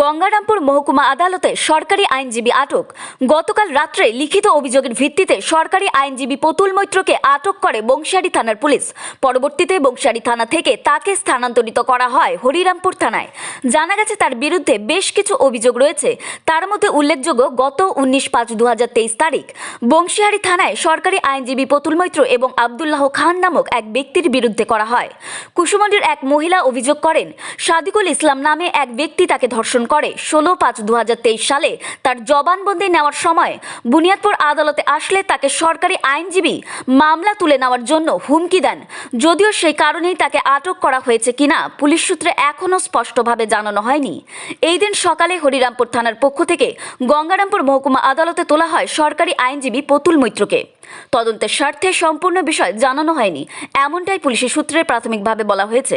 গঙ্গারামপুর মহকুমা আদালতে সরকারি আইনজীবী আটক। গতকাল রাত্রে লিখিত অভিযোগের ভিত্তিতে সরকারি আইনজীবী পতুল মৈত্রকে আটক করে বংশিয়ারি থানার পুলিশ। পরবর্তীতে বংশিয়ারি থানা থেকে তাকে স্থানান্তরিত করা হয় হরিরামপুর থানায়। জানা গেছে তার বিরুদ্ধে বেশ কিছু অভিযোগ রয়েছে। তার মধ্যে উল্লেখযোগ্য গত উনিশ পাঁচ দু তারিখ বংশিয়ারি থানায় সরকারি আইনজীবী পতুল মৈত্র এবং আবদুল্লাহ খান নামক এক ব্যক্তির বিরুদ্ধে করা হয়। কুসুমন্ডির এক মহিলা অভিযোগ করেন, সাদিকুল ইসলাম নামে এক ব্যক্তি তাকে ধর্ষণ করে। ষোলো পাঁচ দু সালে তার জবানবন্দি নেওয়ার সময় বুনিয়াদপুর আদালতে আসলে তাকে সরকারি আইনজীবী মামলা তুলে নেওয়ার জন্য হুমকি দেন। যদিও সেই কারণেই তাকে আটক করা হয়েছে কিনা পুলিশ সূত্রে এখনও স্পষ্টভাবে জানানো হয়নি। এই দিন সকালে হরিরামপুর থানার পক্ষ থেকে গঙ্গারামপুর মহকুমা আদালতে তোলা হয় সরকারি আইনজীবী পতুল মৈত্রকে। তদন্তের স্বার্থে সম্পূর্ণ বিষয় জানানো হয়নি। এমনটাই পুলিশের সূত্রে প্রাথমিকভাবে বলা হয়েছে।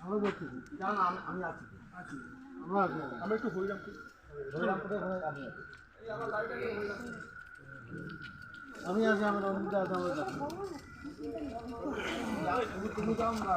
আমি আছি। আমরা আমরা একটু ওখানে আমি আছি আমি আছি আমার অসুবিধা আছে আমরা তুমি- তুমি যাও আমরা